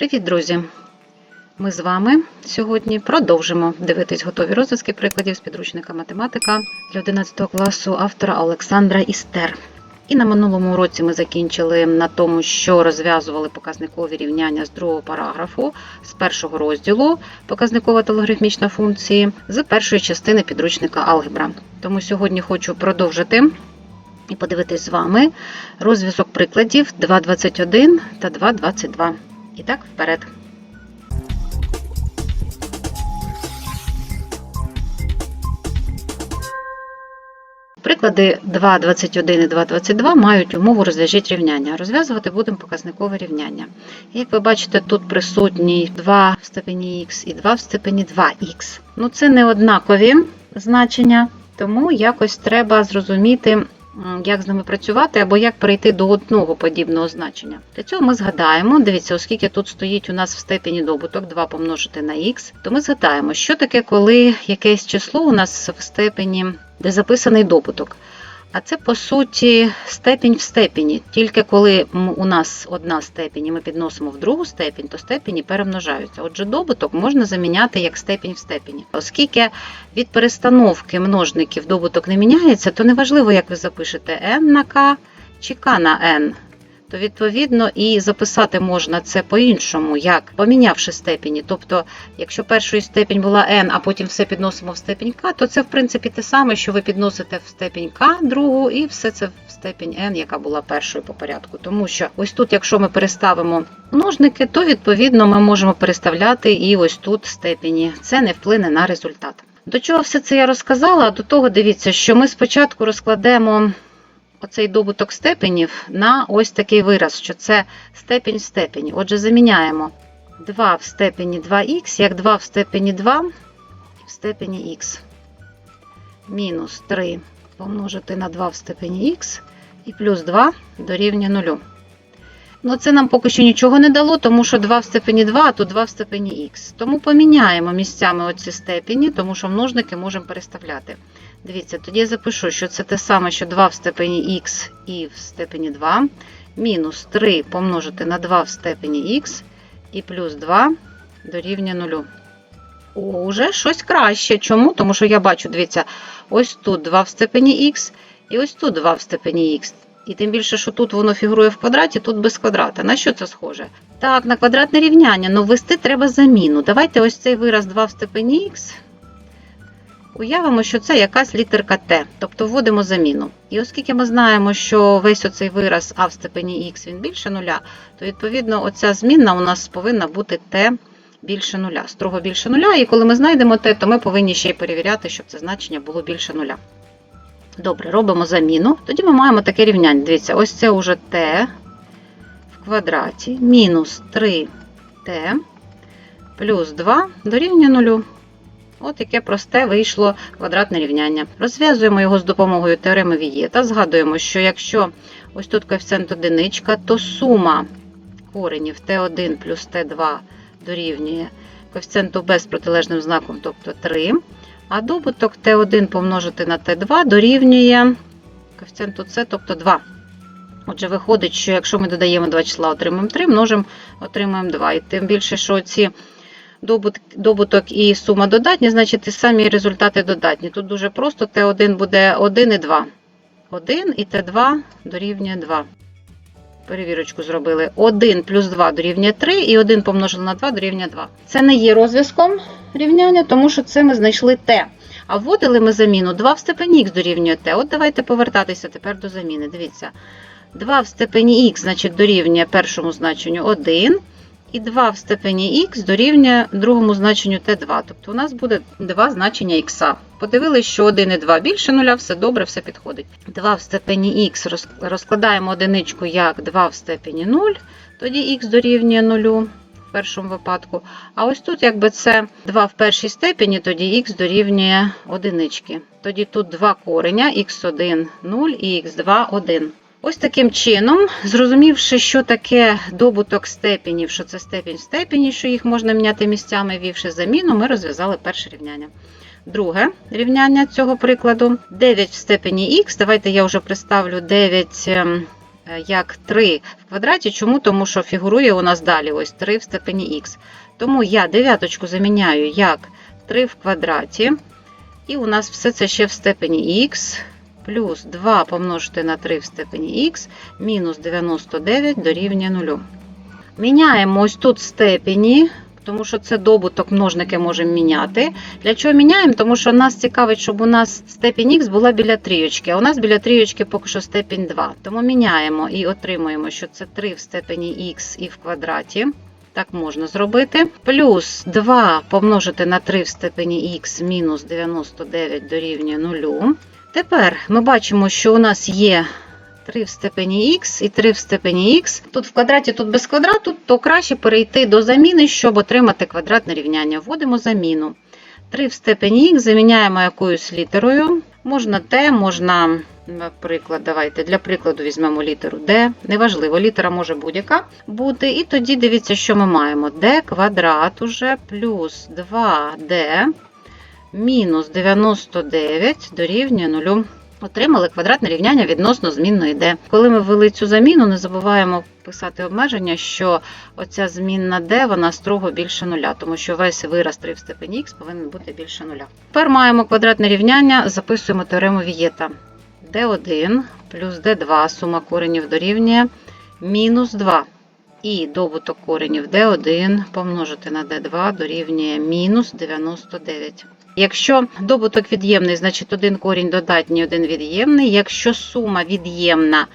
Привіт, друзі! Ми з вами сьогодні продовжимо дивитись готові розв'язки прикладів з підручника математика для 11 класу автора Олександра Істер. І на минулому уроці ми закінчили на тому, що розв'язували показникові рівняння з другого параграфу, з першого розділу показникова та логарифмічна функції, з першої частини підручника алгебра. Тому сьогодні хочу продовжити і подивитись з вами розв'язок прикладів 2.21 та 2.22. І так, вперед. Приклади 2.21 і 2.22 мають умову розв'яжіть рівняння. Розв'язувати будемо показникове рівняння. Як ви бачите, тут присутні 2 в степені х і 2 в степені 2х. Ну, це не однакові значення, тому якось треба зрозуміти, як з ними працювати або як перейти до одного подібного значення. Для цього ми згадаємо, дивіться, оскільки тут стоїть у нас в степені добуток 2 помножити на х, то ми згадаємо, що таке, коли якесь число у нас в степені, де записаний добуток. А це по суті степінь в степені. Тільки коли у нас одна степінь і ми підносимо в другу степінь, то степені перемножаються. Отже, добуток можна заміняти як степінь в степені. Оскільки від перестановки множників добуток не міняється, то неважливо, як ви запишете n на k чи k на n. То відповідно і записати можна це по-іншому, як помінявши степені. Тобто, якщо першою степінь була n, а потім все підносимо в степінь k, то це в принципі те саме, що ви підносите в степінь k другу, і все це в степінь n, яка була першою по порядку. Тому що ось тут, якщо ми переставимо множники, то відповідно ми можемо переставляти і ось тут степені. Це не вплине на результат. До чого все це я розказала? До того дивіться, що ми спочатку розкладемо оцей добуток степенів на ось такий вираз, що це степінь в степені. Отже, заміняємо 2 в степені 2х, як 2 в степені 2 в степені х. Мінус 3 помножити на 2 в степені х і плюс 2 дорівнює 0. Ну, це нам поки що нічого не дало, тому що 2 в степені 2, а тут 2 в степені х. Тому поміняємо місцями оці степені, тому що множники можемо переставляти. Дивіться, тоді я запишу, що це те саме, що 2 в степені х і в степені 2, мінус 3 помножити на 2 в степені х і плюс 2 дорівнює 0. О, уже щось краще. Чому? Тому що я бачу, дивіться, ось тут 2 в степені х і ось тут 2 в степені х. І тим більше, що тут воно фігурує в квадраті, тут без квадрата. На що це схоже? Так, на квадратне рівняння, але ввести треба заміну. Давайте ось цей вираз 2 в степені х. Уявимо, що це якась літерка Т, тобто вводимо заміну. І оскільки ми знаємо, що весь оцей вираз А в степені х він більше нуля, то відповідно оця змінна у нас повинна бути Т більше нуля, строго більше нуля. І коли ми знайдемо Т, то ми повинні ще й перевіряти, щоб це значення було більше нуля. Добре, робимо заміну. Тоді ми маємо таке рівняння. Дивіться, ось це вже Т в квадраті мінус 3Т плюс 2 дорівнює нулю. От яке просте вийшло квадратне рівняння. Розв'язуємо його з допомогою теореми Вієта. Згадуємо, що якщо ось тут коефіцієнт одиничка, то сума коренів t1 плюс t2 дорівнює коефіцієнту b з протилежним знаком, тобто 3. А добуток t1 помножити на t2 дорівнює коефіцієнту c, тобто 2. Отже, виходить, що якщо ми додаємо два числа, отримаємо 3, множимо, отримаємо 2. І тим більше, що ці добуток і сума додатні, значить самі результати додатні. Тут дуже просто Т1 буде 1 і 2. 1 і Т2 дорівнює 2. Перевірочку зробили. 1 плюс 2 дорівнює 3, і 1 помножили на 2 дорівнює 2. Це не є розв'язком рівняння, тому що це ми знайшли Т. А вводили ми заміну 2 в степені х дорівнює Т. От давайте повертатися тепер до заміни. Дивіться. 2 в степені х, значить, дорівнює першому значенню 1. І 2 в степені х дорівнює другому значенню t2. Тобто у нас буде два значення х. Подивилися, що 1 і 2 більше нуля, все добре, все підходить. 2 в степені х розкладаємо одиничку як 2 в степені 0, тоді х дорівнює 0 в першому випадку. А ось тут, якби це 2 в першій степені, тоді х дорівнює одинички. Тоді тут два кореня, х1 0 і х2 1. Ось таким чином, зрозумівши, що таке добуток степенів, що це степінь в степені, що їх можна міняти місцями, ввівши заміну, ми розв'язали перше рівняння. Друге рівняння цього прикладу 9 в степені х. Давайте я вже представлю 9 ем, е, як 3 в квадраті. Чому? Тому що фігурує у нас далі ось 3 в степені х. Тому я дев'яточку заміняю як 3 в квадраті. І у нас все це ще в степені х. Плюс 2 помножити на 3 в степені х, мінус 99 дорівнює 0. Міняємо ось тут степені, тому що це добуток, множники можемо міняти. Для чого міняємо? Тому що нас цікавить, щоб у нас степінь х була біля трійочки, а у нас біля трійочки поки що степінь 2. Тому міняємо і отримуємо, що це 3 в степені х і в квадраті. Так можна зробити. Плюс 2 помножити на 3 в степені х мінус 99 дорівнює 0. Тепер ми бачимо, що у нас є 3 в степені х і 3 в степені х. Тут в квадраті, тут без квадрату, то краще перейти до заміни, щоб отримати квадратне рівняння. Вводимо заміну. 3 в степені х заміняємо якоюсь літерою. Можна t, можна, наприклад, давайте для прикладу візьмемо літеру d. Неважливо, літера може будь-яка бути. І тоді дивіться, що ми маємо. d квадрат уже плюс 2d мінус 99 дорівнює 0. Отримали квадратне рівняння відносно змінної d. Коли ми ввели цю заміну, не забуваємо писати обмеження, що оця змінна d вона строго більше нуля, тому що весь вираз 3 в степені х повинен бути більше нуля. Тепер маємо квадратне рівняння, записуємо теорему Вієта. d1 плюс d2 сума коренів дорівнює мінус 2. І добуток коренів d1 помножити на d2 дорівнює мінус 99. Якщо добуток від'ємний, значить один корінь додатній, один від'ємний. Якщо сума від'ємна,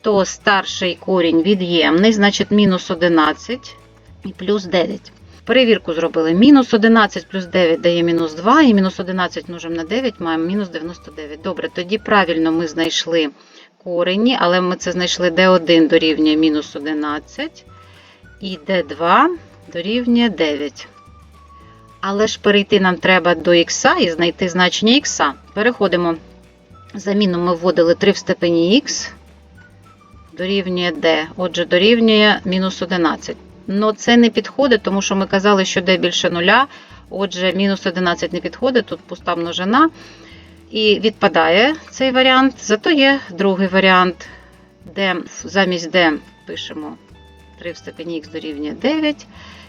то старший корінь від'ємний, значить мінус 11 і плюс 9. Перевірку зробили. Мінус 11 плюс 9 дає мінус 2, і мінус 11 множимо на 9, маємо мінус 99. Добре, тоді правильно ми знайшли корені, але ми це знайшли d1 дорівнює мінус 11, і d2 дорівнює 9. Але ж перейти нам треба до х і знайти значення х. Переходимо. Заміну ми вводили 3 в степені х, дорівнює d. Отже, дорівнює мінус 11. Но це не підходить, тому що ми казали, що d більше нуля. Отже, мінус 11 не підходить, тут пуста множина. І відпадає цей варіант. Зато є другий варіант, де замість d пишемо 3 в степені х дорівнює 9.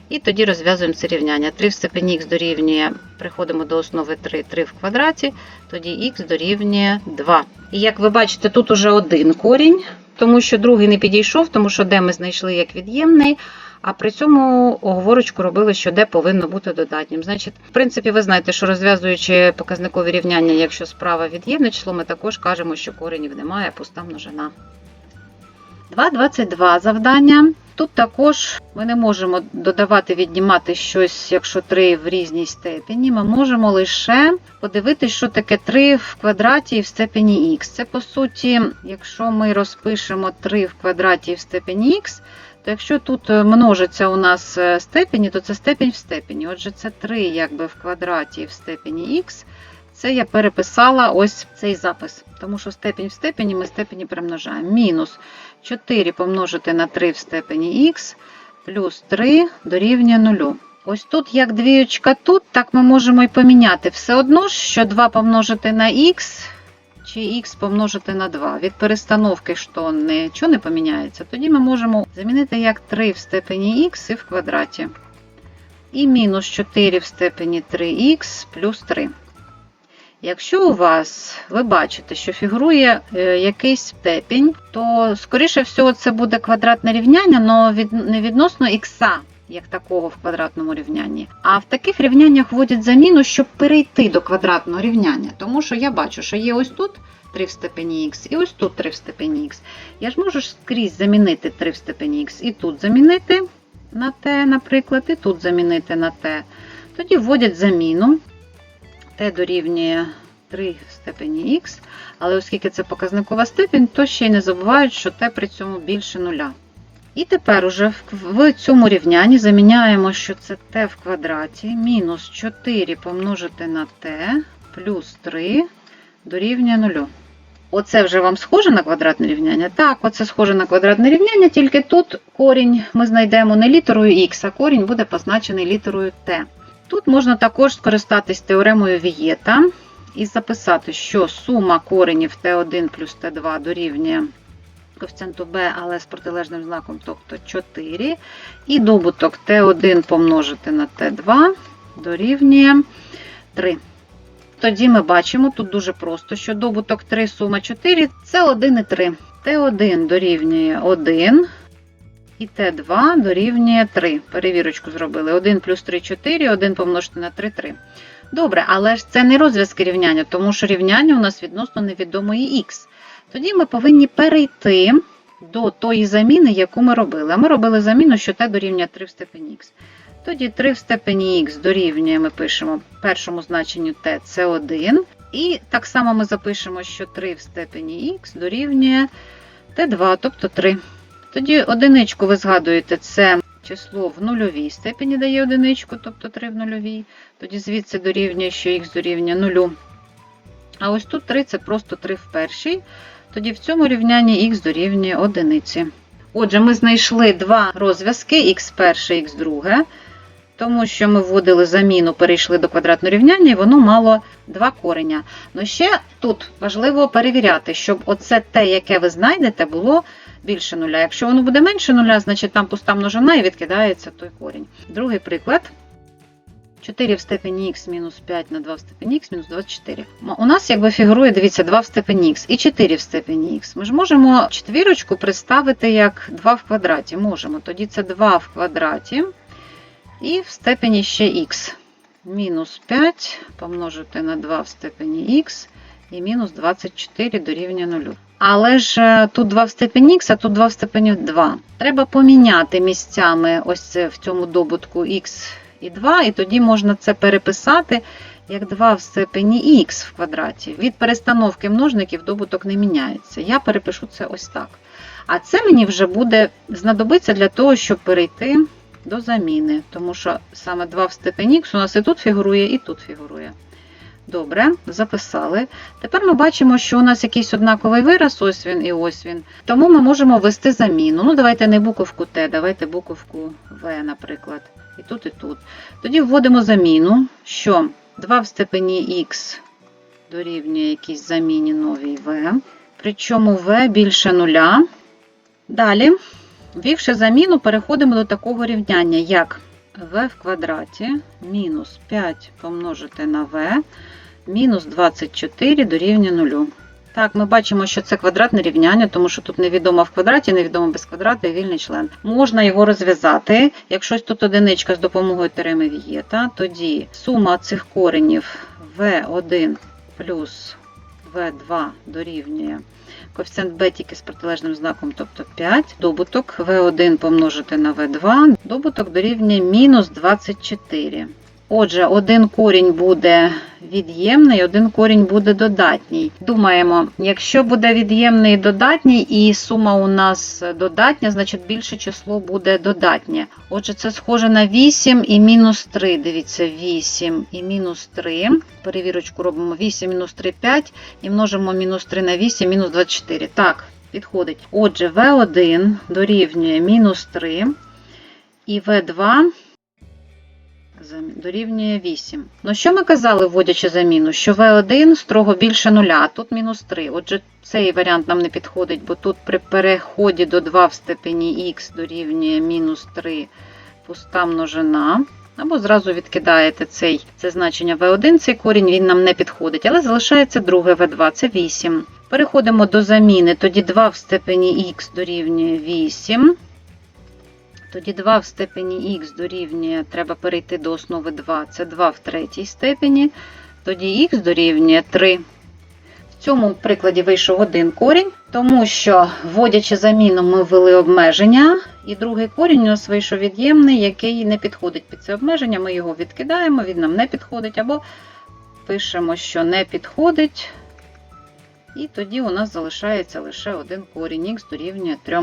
І тоді розв'язуємо це рівняння. 3 в степені х дорівнює, приходимо до основи 3, 3 в квадраті, тоді х дорівнює 2. І як ви бачите, тут уже один корінь, тому що другий не підійшов, тому що d ми знайшли як від'ємний. А при цьому оговорочку робили, що d повинно бути додатнім. Значить, в принципі, ви знаєте, що розв'язуючи показникові рівняння, якщо справа від'ємне число, ми також кажемо, що коренів немає, пуста множина. 2,22 завдання. Тут також ми не можемо додавати, віднімати щось, якщо 3 в різній степені. Ми можемо лише подивитися, що таке 3 в квадраті і в степені х. Це, по суті, якщо ми розпишемо 3 в квадраті і в степені х, то якщо тут множиться у нас степені, то це степень в степені. Отже, це 3 якби в квадраті і в степені х. Це я переписала ось цей запис, тому що степінь в степені ми степені перемножаємо. Мінус 4 помножити на 3 в степені х плюс 3 дорівнює 0. Ось тут, як двіючка тут, так ми можемо і поміняти. Все одно, що 2 помножити на х чи х помножити на 2. Від перестановки що нічого не поміняється, тоді ми можемо замінити як 3 в степені х і в квадраті. І мінус 4 в степені 3х плюс 3. Якщо у вас ви бачите, що фігурує е, якийсь степінь, то, скоріше всього, це буде квадратне рівняння, але не відносно х, як такого в квадратному рівнянні. А в таких рівняннях вводять заміну, щоб перейти до квадратного рівняння. Тому що я бачу, що є ось тут 3 в степені х і ось тут 3 в степені х. Я ж можу скрізь замінити 3 в степені х і тут замінити на t, наприклад, і тут замінити на t. Тоді вводять заміну t дорівнює 3 в степені х, але оскільки це показникова степень, то ще й не забувають, що t при цьому більше нуля. І тепер уже в цьому рівнянні заміняємо, що це t в квадраті мінус 4 помножити на t плюс 3 дорівнює 0. Оце вже вам схоже на квадратне рівняння? Так, оце схоже на квадратне рівняння, тільки тут корінь ми знайдемо не літерою х, а корінь буде позначений літерою t. Тут можна також скористатись теоремою Вієта і записати, що сума коренів t1 плюс t2 дорівнює коефіцієнту b, але з протилежним знаком, тобто 4. І добуток t1 помножити на t2 дорівнює 3. Тоді ми бачимо, тут дуже просто, що добуток 3 сума 4 це 1 і 3. Т1 дорівнює 1 і Т2 дорівнює 3. Перевірочку зробили. 1 плюс 3 4, 1 помножити на 3 3. Добре, але ж це не розв'язки рівняння, тому що рівняння у нас відносно невідомої х. Тоді ми повинні перейти до тої заміни, яку ми робили. А ми робили заміну, що t дорівнює 3 в степені х. Тоді 3 в степені х дорівнює, ми пишемо першому значенню t це 1. І так само ми запишемо, що 3 в степені х дорівнює t2, тобто 3. Тоді одиничку ви згадуєте, це число в нульовій степені дає одиничку, тобто 3 в нульовій. Тоді звідси дорівнює, що х дорівнює 0. А ось тут 3 це просто 3 в першій. Тоді в цьому рівнянні х дорівнює одиниці. Отже, ми знайшли два розв'язки х1, х2, тому що ми вводили заміну, перейшли до квадратного рівняння, і воно мало два кореня. Ну ще тут важливо перевіряти, щоб оце те, яке ви знайдете, було більше нуля. Якщо воно буде менше нуля, значить там пуста множина і відкидається той корінь. Другий приклад. 4 в степені х мінус 5 на 2 в степені х мінус 24. У нас якби фігурує, дивіться, 2 в степені х і 4 в степені х. Ми ж можемо четвірочку представити як 2 в квадраті. Можемо. Тоді це 2 в квадраті і в степені ще х. Мінус 5 помножити на 2 в степені х і мінус 24 дорівнює 0. Але ж е, тут 2 в степені х, а тут 2 в степені 2. Треба поміняти місцями ось це в цьому добутку х і 2, і тоді можна це переписати як 2 в степені х в квадраті. Від перестановки множників добуток не міняється. Я перепишу це ось так. А це мені вже буде знадобиться для того, щоб перейти до заміни, тому що саме 2 в степені х у нас і тут фігурує, і тут фігурує. Добре, записали. Тепер ми бачимо, що у нас якийсь однаковий вираз, ось він і ось він. Тому ми можемо ввести заміну. Ну, давайте не буковку Т, давайте буковку В, наприклад. І тут, і тут. Тоді вводимо заміну, що 2 в степені х дорівнює якійсь заміні новій В. Причому В більше нуля. Далі, ввівши заміну, переходимо до такого рівняння, як v в квадраті мінус 5 помножити на v мінус 24 дорівнює 0. Так, ми бачимо, що це квадратне рівняння, тому що тут невідомо в квадраті, невідомо без квадрата і вільний член. Можна його розв'язати. Якщо тут одиничка з допомогою теореми Вієта, тоді сума цих коренів v1 плюс v2 дорівнює коефіцієнт b тільки з протилежним знаком, тобто 5. Добуток v1 помножити на v2, добуток дорівнює мінус 24. Отже, один корінь буде від'ємний, один корінь буде додатній. Думаємо, якщо буде від'ємний і додатній, і сума у нас додатня, значить більше число буде додатнє. Отже, це схоже на 8 і мінус 3. Дивіться, 8 і мінус 3. Перевірочку робимо 8 мінус 3 5 і множимо мінус 3 на 8, мінус 24. Так, підходить. Отже, v1 дорівнює мінус 3 і v2 дорівнює 8. Ну, що ми казали, вводячи заміну? Що v1 строго більше 0, а тут мінус 3. Отже, цей варіант нам не підходить, бо тут при переході до 2 в степені х дорівнює мінус 3 пуста множина. Або зразу відкидаєте цей, це значення v1, цей корінь, він нам не підходить, але залишається друге v2, це 8. Переходимо до заміни, тоді 2 в степені х дорівнює 8. Тоді 2 в степені х дорівнює, треба перейти до основи 2, це 2 в третій степені. Тоді х дорівнює 3. В цьому прикладі вийшов один корінь, тому що, вводячи заміну, ми ввели обмеження. І другий корінь у нас вийшов від'ємний, який не підходить під це обмеження. Ми його відкидаємо, він нам не підходить, або пишемо, що не підходить. І тоді у нас залишається лише один корінь, х дорівнює 3.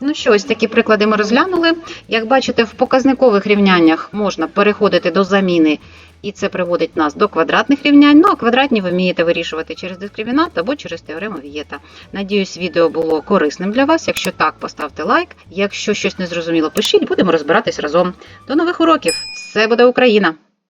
Ну що, ось такі приклади ми розглянули. Як бачите, в показникових рівняннях можна переходити до заміни, і це приводить нас до квадратних рівнянь. Ну а квадратні ви вмієте вирішувати через дискримінант або через теорему Вієта. Надіюсь, відео було корисним для вас. Якщо так, поставте лайк. Якщо щось не зрозуміло, пишіть, будемо розбиратись разом. До нових уроків! Все буде Україна!